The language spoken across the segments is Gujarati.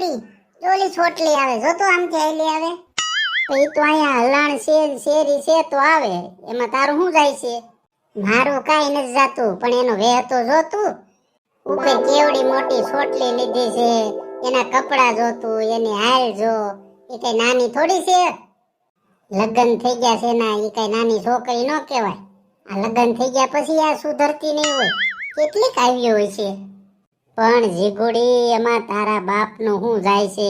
ગોગડી ચોલી છોટલી આવે. જો તો આમ ચાલી આવે. તો એ તો અહીંયા હલાણ છે, શેરી છે તો આવે. એમાં તારું શું જાય છે? મારું કાંઈ નથી જાતું, પણ એનો વેહ તો જોતું. ઉપર કેવડી મોટી છોટલી લીધી છે? એના કપડા જોતું, એની હાલ જો. એ કઈ નાની થોડી છે? લગ્ન થઈ ગયા છે ના એ કઈ નાની છોકરી ન કહેવાય. આ લગ્ન થઈ ગયા પછી આ સુધરતી નહીં હોય. કેટલીક આવી હોય છે. પણ જીગુડી એમાં તારા બાપનું શું જાય છે?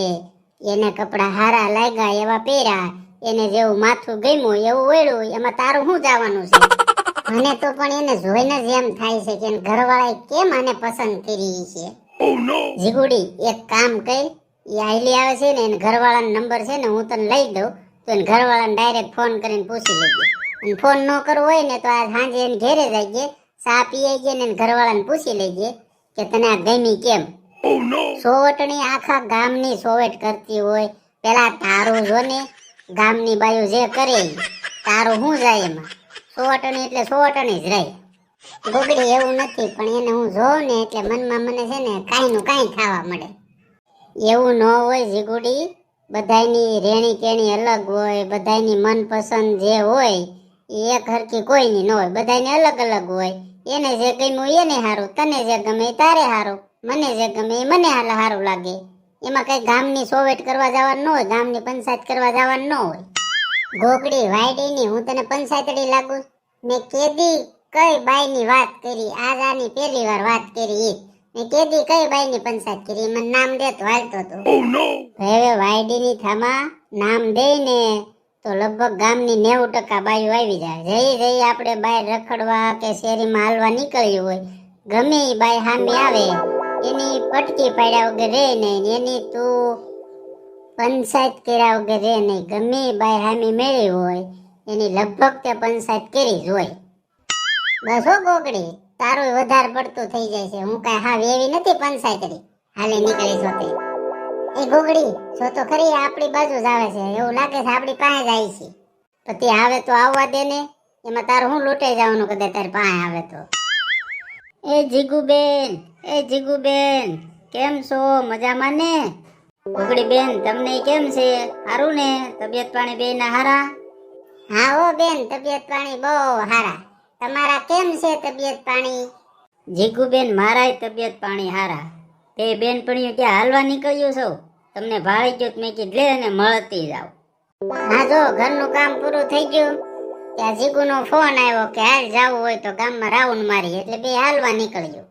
એને કપડા હારા લાગ્યા એવા પહેર્યા એને જેવું માથું ગમ્યું એવું વળ્યું એમાં તારું શું જવાનું છે? મને તો પણ એને જોઈને જ એમ થાય છે કે ઘરવાળાએ કેમ આને પસંદ કરી છે? જીગુડી એક કામ કર એ આઈલી આવે છે ને એને ઘરવાળાનો નંબર છે ને હું તને લઈ દઉં. તો એને ઘરવાળાને ડાયરેક્ટ ફોન કરીને પૂછી લેજે. અને ફોન ન કરવો હોય ને તો આ સાંજે એને ઘેરે જઈએ ચા પીએ ને એને ઘરવાળાને પૂછી લેજે. કે તને આ ગમી કેમ? સોવટણી આખા ગામની સોવેટ કરતી હોય. પેલા તારું જો ને ગામની બાયું જે કરે. તારું શું જાય એમાં? સોવટણી એટલે સોવટણી જ રહે. ગોગડી એવું નથી પણ એને હું જોઉં ને એટલે મનમાં મને છે ને કાંઈ નું કાંઈ થવા મળે. એવું ન હોય જીગુડી બધાયની રેણી કેણી અલગ હોય બધાયની મનપસંદ જે હોય એ એક હરખી કોઈની ન હોય બધાયને અલગ અલગ હોય. એને જે ગમ્યું એને સારું તને જે ગમે તારે સારું મને જે ગમે એ મને સારું લાગે. એમાં કઈ ગામની સોવેટ કરવા જવાનું ન હોય ગામની પંચાયત કરવા જવાનું ન હોય. ગોગડી વાયડીની હું તને પંચાયતડી લાગુ. મેં કેદી કઈ બાઈની વાત કરી આજ આની પહેલી વાર વાત કરી એ મેં કેદી કઈ બાઈની પંચાયત કરી મને નામ દે તો હાલતો તો. હવે વાયડીની થામાં નામ દે ને તો લગભગ ગામની નેવું ટકા બાયું આવી જાય. જઈ જઈ આપણે બાય રખડવા કે શેરીમાં હાલવા નીકળ્યું હોય, ગમે એ બાય સામે આવે, એની પટકી પાડ્યા વગર રે નહીં, એની તું પંચાયત કર્યા વગર રે નહીં. ગમે એ બાય સામે મેળવી હોય, એની લગભગ તે પંચાયત કરી જ હોય. બસ હો ગોગડી, તારું વધારે પડતું થઈ જાય છે. હું કાંઈ હાવ એવી નથી પંચાયતરી. હાલે નીકળી જોતી એ ગોગડી જો તો ખરી આપણી બાજુ જ આવે છે. એવું લાગે છે આપણી પાસે જ આવી છે. પછી આવે તો આવવા દે ને. એમાં તારું હું લૂંટાઈ જવાનું કદાચ તારી પાસે આવે તો. એ જીગુબેન એ જીગુબેન, કેમ છો? મજામાં ને? ગોગડી બેન, તમને કેમ છે? સારું ને? તબિયત પાણી બે ના હારા? હા ઓ બેન, તબિયત પાણી બહુ હારા. તમારા કેમ છે તબિયત પાણી? જીગુબેન, મારાય તબિયત પાણી હારા. તે બેનપણીઓ ત્યાં હાલવા નીકળ્યું છો. તમને ભાળી ગયો મેં કીધું લે અને મળતી જાવ હા, જો, ઘરનું કામ પૂરું થઈ ગયું. ત્યાં જીગુનો ફોન આવ્યો કે હાલ જવું હોય તો ગામમાં રાઉન્ડ મારી એટલે બે હાલવા નીકળ્યું.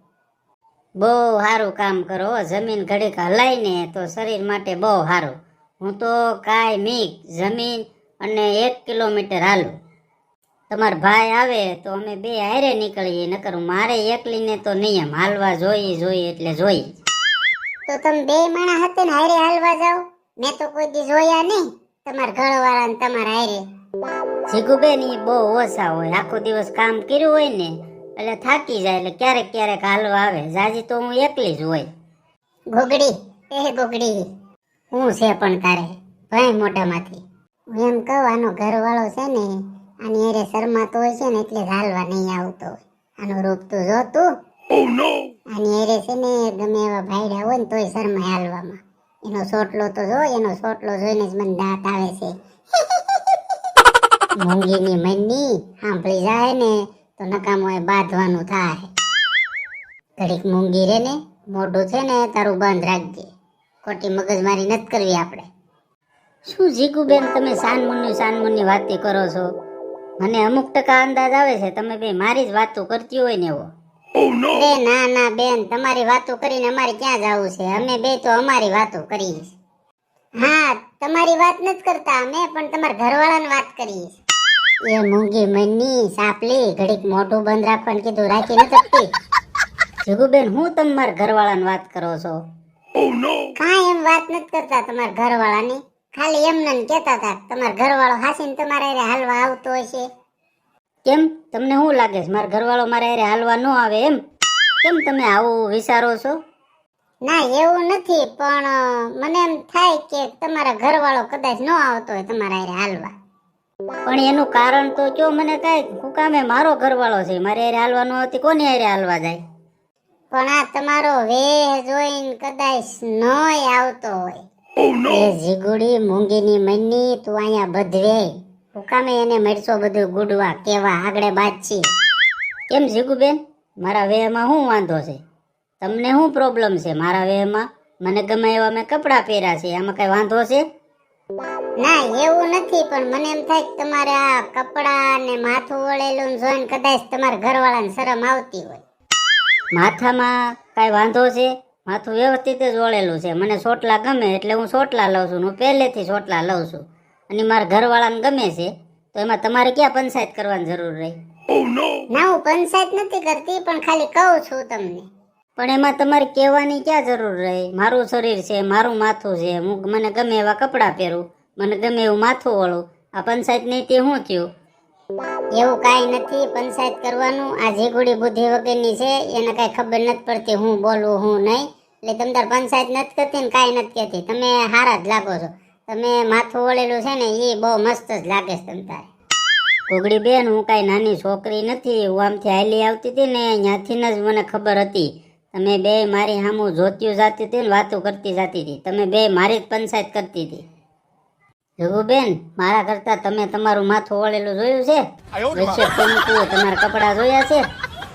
બહુ સારું કામ કરો. જમીન ઘડીક હલાય ને તો શરીર માટે બહુ સારું હું તો કાંઈ મીક જમીન અને એક કિલોમીટર હાલું. તમાર ભાઈ આવે તો અમે બે હારે નીકળીએ, નકર મારે એકલીને તો નિયમ, હાલવા જોઈએ જોઈએ એટલે જોઈએ. તો તમે બે માણા હતા ને હારે હાલવા જાઓ. મેં તો કોઈ દી જોયા નહીં. તમારા ઘરવાળા ને તમારા હારે. જીગુબેન એ બહુ ઓછા હોય. આખો દિવસ કામ કર્યું હોય ને એટલે થાકી જાય એટલે ક્યારેક ક્યારેક હાલવા આવે. જાજી તો હું એકલી જ હોય. ગોગડી એ ગોગડી. હું છે પણ તારે ભાઈ મોઢામાંથી. હું એમ કહું આનો ઘરવાળો છે ને આની અરે શરમાતો હોય છે ને એટલે જ હાલવા નહીં આવતો હોય. આનું રૂપ તું જોતું આની હારે છે ને ગમે એવા ભાઈડા હોય ને તોય શરમાય હાલવામાં. એનો સોટલો તો જો એનો સોટલો જોઈને જ મને દાંત આવે છે. મૂંગીની મનની સાંભળી જાય ને તો નકામો એ બાંધવાનું થાય. ઘડીક મૂંગી રે ને મોઢું છે ને તારું બંધ રાખજે. ખોટી મગજમારી નથી કરવી આપણે. શું જીગુબેન તમે સાનમુનની સાનમુનની વાતી કરો છો? મને અમુક ટકા અંદાજ આવે છે તમે બે મારી જ વાતો કરતી હોય ને એવો. અરે ના ના બેન તમારી વાતો કરીને અમારે ક્યાં જવું છે? અમે બે તો અમારી વાતો કરીએ હા તમારી વાત નથી કરતા અમે પણ તમારા ઘરવાળાની વાત કરીએ એ મૂંગી મની સાપલી ઘડીક મોઢું બંધ રાખવાનું કીધું રાખી ન શકતી. જગુબેન હું તમારા ઘરવાળાની વાત કરો છો? કાંઈ એમ વાત નથી કરતા તમારા ઘરવાળાની. ખાલી એમને કહેતા હતા તમારા ઘરવાળો હાસીને તમારા હાલવા આવતો હશે કેમ? તમને શું લાગે? છે મારા ઘરવાળો મારે અરે હાલવા ન આવે એમ? કેમ તમે આવું વિચારો છો? ના એવું નથી પણ મને એમ થાય કે તમારા ઘરવાળો કદાચ ન આવતો હોય તમારા અરે હાલવા. પણ એનું કારણ તો કયો? મને કાંઈ હું કામે મારો ઘરવાળો છે. મારે અરે હાલવા ન આવતી કોની હારે હાલવા જાય? પણ આ તમારો વેહ જોઈને કદાચ ન આવતો હોય. એ જીગુડી મૂંગીની મની તું અહીંયા બધવે. હુકામે એને મરસો બધું ગુડવા કેવા આગળ બાજછી કેમ જીગુબેન? મારા વેહમાં શું વાંધો છે? તમને શું પ્રોબ્લેમ છે મારા વેહમાં? મને ગમે એવા મેં કપડાં પહેર્યા છે આમાં કઈ વાંધો છે? ના એવું નથી પણ મને એમ થાય કે તમારે આ કપડા ને માથું વળેલું જોઈને કદાચ તમારા ઘરવાળાને શરમ આવતી હોય. માથામાં કાંઈ વાંધો છે? માથું વ્યવસ્થિત જ વળેલું છે. મને સોટલા ગમે એટલે હું સોટલા લઉં છું હું પહેલેથી સોટલા લઉં છું. અને મારા ઘરવાળાને ગમે છે તો એમાં તમારે ક્યાં પંચાયત કરવાની જરૂર રહી? ના હું પંચાયત નથી કરતી પણ ખાલી કહું છું તમને. પણ એમાં તમારે કહેવાની ક્યાં જરૂર રહી? મારું શરીર છે મારું માથું છે હું મને ગમે એવા કપડાં પહેરું મને ગમે એવું માથું વળું. આ પંચાયત નહીં તે શું થયું? એવું કાંઈ નથી પંચાયત કરવાનું. આ જીગુડી બુદ્ધિ વગરની છે એને કાંઈ ખબર નથી પડતી હું બોલું હું નહીં. એટલે તમ તાર પંચાયત નથી કરતી ને કાંઈ નથી કહેતી તમે હારા જ લાગો છો. તમે માથું વળેલું છે ને એ બહુ મસ્ત જ લાગે છે તમ તારે. કોગડી બેન, હું કાંઈ નાની છોકરી નથી, હું આમથી હાલી આવતી હતી ને ત્યાંથી જ મને ખબર હતી. તમે બે મારી સામું જોત્યું જાતી હતી ને, વાતો કરતી જાતી હતી. તમે બે મારી જ પંચાયત કરતી હતી. બેન, મારા કરતા તમે તમારું માથું વળેલું જોયું છે? તમારા કપડાં જોયા છે?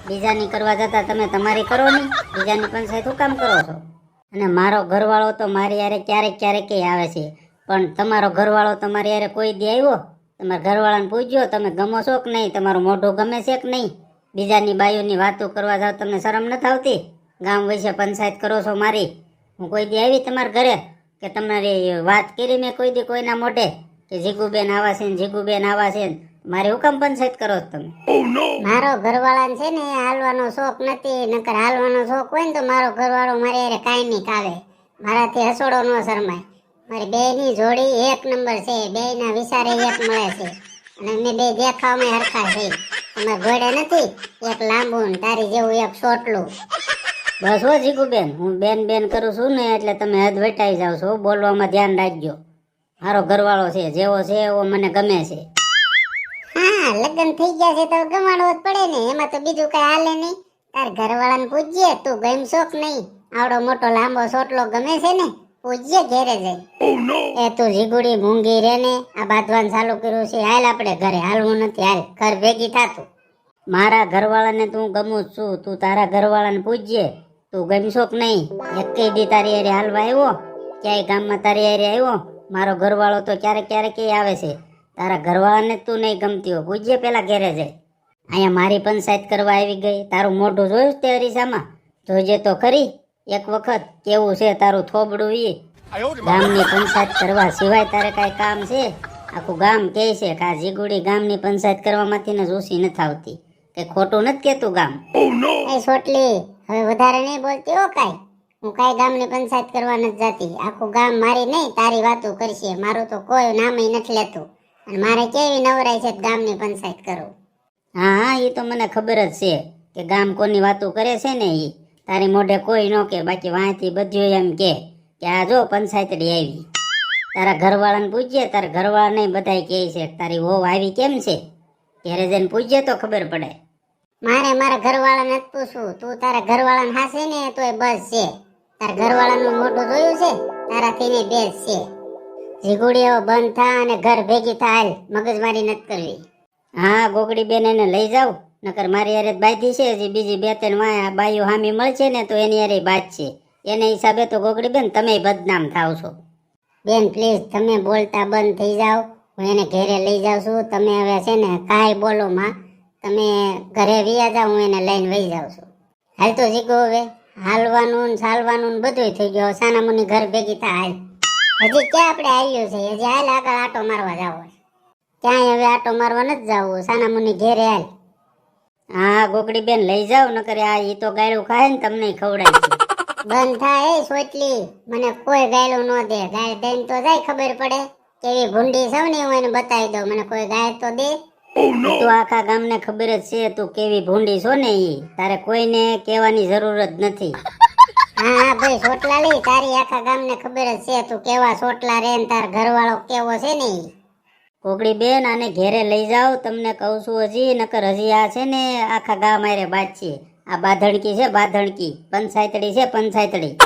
બીજાની કરવા જતા તમે તમારી કરો નહીં. બીજાની પંચાયત શું કામ કરો છો? અને મારો ઘરવાળો તો મારી યારે ક્યારેક ક્યારેક આવે છે. પણ તમારો ઘરવાળો તમારી યારે કોઈ દી આવ્યો? તમારા ઘરવાળાને પૂછ્યો તમે ગમો છો કે નહીં? તમારું મોઢું ગમે છે કે નહીં? બીજાની બાઈઓની વાતો કરવા જાવ તમને શરમ નથી આવતી? ગામ વિશે પંચાયત કરો છો મારી. હું કોઈ દી આવી તમારા ઘરે? કે તમારી વાત કરી મેં કોઈ દી કોઈના મોઢે? કે જીગુબેન આવા છે ને જીગુબેન આવા છે ને? મારે હુકમ પંચાયત કરો છો તમે? મારો ઘરવાળાને છે ને હાલવાનો શોખ નથી નકર હાલવાનો શોખ હોય ને તો મારો ઘરવાળો મારે કાંઈ નહીં કાવે મારાથી હસોડો ન શરમાય. મારી બેયની જોડી એક નંબર છે. બેયના વિચારે એક મળે છે. અને અમે બે દેખાવમાં હરખા છે અમે ઘોડે નથી એક લાંબુ ને તારી જેવું એક સોટલું બસ હો જીગુબેન હું બેન બેન કરું છું ને એટલે તમે હદ વટાઈ જાવ છો. બોલવામાં ધ્યાન રાખજો. મારો ઘરવાળો છે જેવો છે એવો મને ગમે છે. હા લગ્ન થઈ ગયા છે તો ગમાડવો જ પડે ને. એમાં તો બીજું કઈ હાલે નહીં. તાર ઘરવાળાને પૂછજે તું ગમશો કે નહીં? આવડો મોટો લાંબો સોટલો ગમે છે ને? પૂછજે ઘેરે જઈ. એ તું જીગુડી મૂંગી રે ને આ બાંધવાનું ચાલુ કર્યું છે હાલ આપણે ઘરે. હાલવું નથી હાલ. ઘર ભેગી થાતું મારા ઘરવાળાને તું ગમું છું તું તારા ઘરવાળાને પૂજ્ય. તું ગમશો કે નહીં? એકેય દી તારી હારે હાલવા આવ્યો? ક્યાંય ગામમાં તારી હારે આવ્યો? મારો ઘરવાળો તો ક્યારેક ક્યારેક આવે છે. તારા ઘરવાળાને તું નહીં ગમતી હો પૂજ્ય પેલા ઘેરે જાય અહીંયા મારી પંચાયત કરવા આવી ગઈ. તારું મોઢું જોયું તે અરીસામાં? જોજે તો ખરી. એક વખત કેવું છે તારું થોબડું ઈ? ગામની પંચાયત કરવા સિવાય તારે કાંઈ કામ છે? આખું ગામ કહે છે કે આ જીગુડી ગામની પંચાયત કરવામાંથી ને જોશી નથી આવતી. કે ખોટું નથી કહેતું ગામ? એ સોટલી હવે વધારે નહીં બોલતી હો કાંઈ. હું કાંઈ ગામની પંચાયત કરવા નથી જતી. આખું ગામ મારી નહીં તારી વાતો કરશે. મારું તો કોઈ નામ નથી લેતું. અને મારે કેવી નવરાય છે ગામની પંચાયત કરું? હા હા એ તો મને ખબર જ છે કે ગામ કોની વાતો કરે છે ને એ તારી મોઢે કોઈ ન કે બાકી વાંચી બધું એમ કે કે આ જો પંચાયતડી આવી. તારા ઘરવાળાને પૂછજે તારા ઘરવાળાને બધાય કહે છે કે તારી વહુ આવી કેમ છે? ઘેરે જઈને પૂછજે તો ખબર પડે. મારે મારા ઘરવાળાને જ પૂછવું. તું તારા ઘરવાળાને હાસે ને તો એ બસ છે. તારા ઘરવાળાનું મોઢું જોયું છે? તારાથી ને બેસ છે. જીગુડીઓ બંધ થા અને ઘર ભેગી થા. હાલ મગજમારી નથી કરવી. હા ગોગડી બેન એને લઈ જાવ નકર મારી યારે બાધી છે બીજી બે ત્રણ વાય બાઈઓ હામી મળશે ને તો એની યારે બાદ છે. એને હિસાબે તો ગોગડી બેન, તમે બદનામ થાવ છો. બેન પ્લીઝ તમે બોલતા બંધ થઈ જાઓ. હું એને ઘરે લઈ જાઉં છું. તમે હવે છે ને કાંઈ બોલો માં. તમે ઘરે વિયા જાઓ, હું એને લઈને વહી જાઉં છું. હાલ તો શીખો હવે. હાલવાનું ને ચાલવાનું ને બધુંય થઈ ગયું. સાનામુની ઘર ભેગી થા હાલ. હજી ક્યાં આપણે આવ્યું છે હજી હાલ આગળ આટો મારવા જાવ ક્યાંય હવે આટો મારવા નથી જવું. સાનામુની ઘેરે હાલ. હા ગોકડી બેન લઈ જાવ નકર આ ઈ તો ગાયડું ખાય ને તમને ખવડાય છે. બંધ થાય એ સોટલી. મને કોઈ ગાયડું ન દે. ગાય દઈને તો જાય ખબર પડે. કેવી ભૂંડી સૌ ને હું એને બતાવી દઉં. મને કોઈ ગાય તો દે. તું આખા ગામને ખબર જ છે તું કેવી ભૂંડી છો ને ઈ. તારે કોઈને કહેવાની જરૂર જ નથી. હા હા ભાઈ સોટલા લઈ. તારી આખા ગામને ખબર જ છે તું કેવા સોટલા રે ને તાર ઘરવાળો કેવો છે ને ઈ. કોકડી બેન, આને ઘેરે લઈ જાઓ. તમને કહું છું હજી, નકર હજી આ છે ને, આખા ગામ આરે બાચી આ બાધણકી છે, બાધણકી. પંચાયતડી છે પંચાયતડી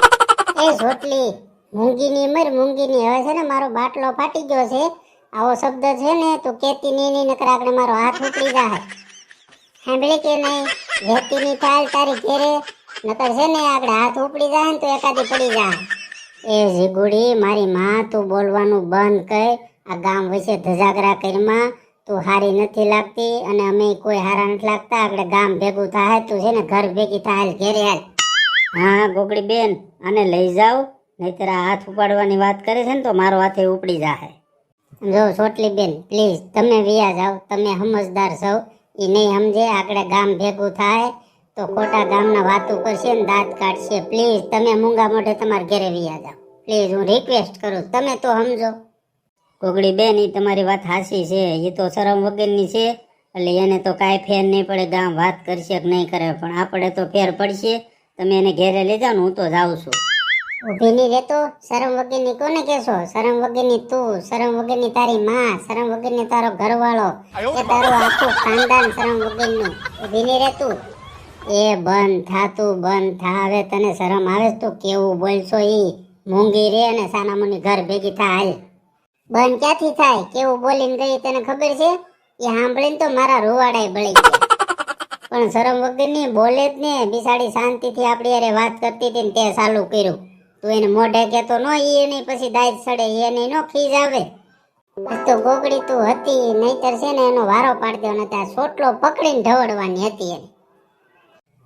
એ ઝોટલી મૂંગીની મર, મૂંગીની. હવે છે ને, મારો બાટલો ફાટી ગયો છે. આવો શબ્દ છે ને, તું કેતી ની નકર આગળ મારો હાથ ઉપડી જાય. સાંભળી કે નહીં? વેતી ની થાલ તારી ઘેરે. નકર છે ને, આગળ હાથ ઉપડી જાય ને, તો એકાદી પડી જાય. એ જીગુડી, મારી માં, તું બોલવાનું બંધ કર. આ ગામ વિશે ધજાગરા કરીમાં તું હારી નથી લાગતી અને અમે કોઈ હારા નથી લાગતા. આપણે ગામ ભેગું થાય તું છે ને ઘર ભેગી થાય ઘેરે હાલ. હા ગોગડી બેન, આને લઈ જાઓ. નહીતર આ હાથ ઉપાડવાની વાત કરે છે ને તો મારો હાથે ઉપડી જાય જો સોટલી બેન પ્લીઝ તમે વ્યા જાઓ, તમે સમજદાર છો. એ નહીં સમજે આપણે ગામ ભેગું થાય તો ખોટા ગામના વાતો કરશે ને દાંત કાઢશે. પ્લીઝ તમે મૂંગા મોઢે તમારા ઘરે વ્યા જાઓ. પ્લીઝ હું રિક્વેસ્ટ કરું, તમે તો સમજો. ગોગડી બેન એ તમારી વાત હાસી છે. એ તો શરમ વગરની છે. એટલે એને તો કાંઈ ફેર નહીં પડે ગામ વાત કરશે કે નહીં કરે. પણ આપણે તો ફેર પડશે. તમે એને ઘેરે લઈ જાઓ ને હું તો જાઉં છું. ઊભી નહીં રહેતો? શરમ વગરની કોને કહેશો? શરમ વગરની તું શરમ વગરની તારી માં શરમ વગરની તારો ઘરવાળો એ તારું આખું ખાનદાન શરમ વગરનું. ઊભી નહીં રહેતું? એ બંધ થાતું બંધ થા. હવે તને શરમ આવે તો કેવું બોલશો એ મૂંગી રે અને સાનામુની ઘર ભેગી થા હાલ. બંધ ક્યાંથી થાય? કેવું બોલીને ગઈ તને ખબર છે? એ સાંભળીને તો મારા રૂવાડાય બળી ગયા. પણ શરમ વગરની બોલે જ ને બિસાડી શાંતિથી આપણી અરે વાત કરતી હતી ને તે ચાલુ કર્યું. તું એને મોઢે કહેતો નો એ એની પછી દાજ સડે એને નો ખીજ આવે. તો ગોગડી તું હતી નહીતર છે ને એનો વારો પાડી ને ત્યાં સોટલો પકડીને ઢવડવાની હતી એને.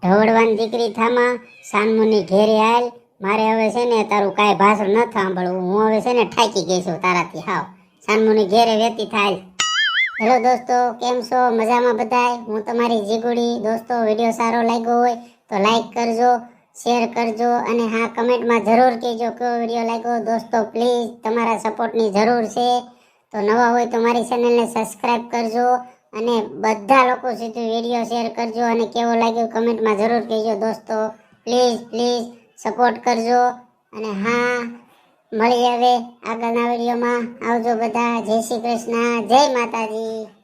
ઢવડવાની દીકરી થામાં સાનમુની ઘેરે આલ મારે હવે છે ને તારું કાંઈ ભાષણ ન સાંભળવું. હું હવે છે ને ઠાકી ગઈ છું તારાથી. હાવ. સાનમુની ઘેરે વેતી થાય હેલો દોસ્તો, કેમ છો? મજામાં બધાય? હું તમારી જીગુડી. દોસ્તો, વીડિયો સારો લાગ્યો હોય તો લાઈક કરજો, શેર કરજો અને હા, કમેન્ટમાં જરૂર કહેજો કયો વીડિયો લાગ્યો. દોસ્તો, પ્લીઝ તમારા સપોર્ટની જરૂર છે. તો નવા હોય તો મારી ચેનલને સબસ્ક્રાઈબ કરજો અને બધા લોકો સુધી વીડિયો શેર કરજો અને કેવો લાગ્યો કમેન્ટમાં જરૂર કહેજો દોસ્તો. Please please. સપોર્ટ કરજો. અને હા, મળીએ હવે આગળના વિડીયોમાં. આવજો બધા. જય શ્રી કૃષ્ણ. જય માતાજી.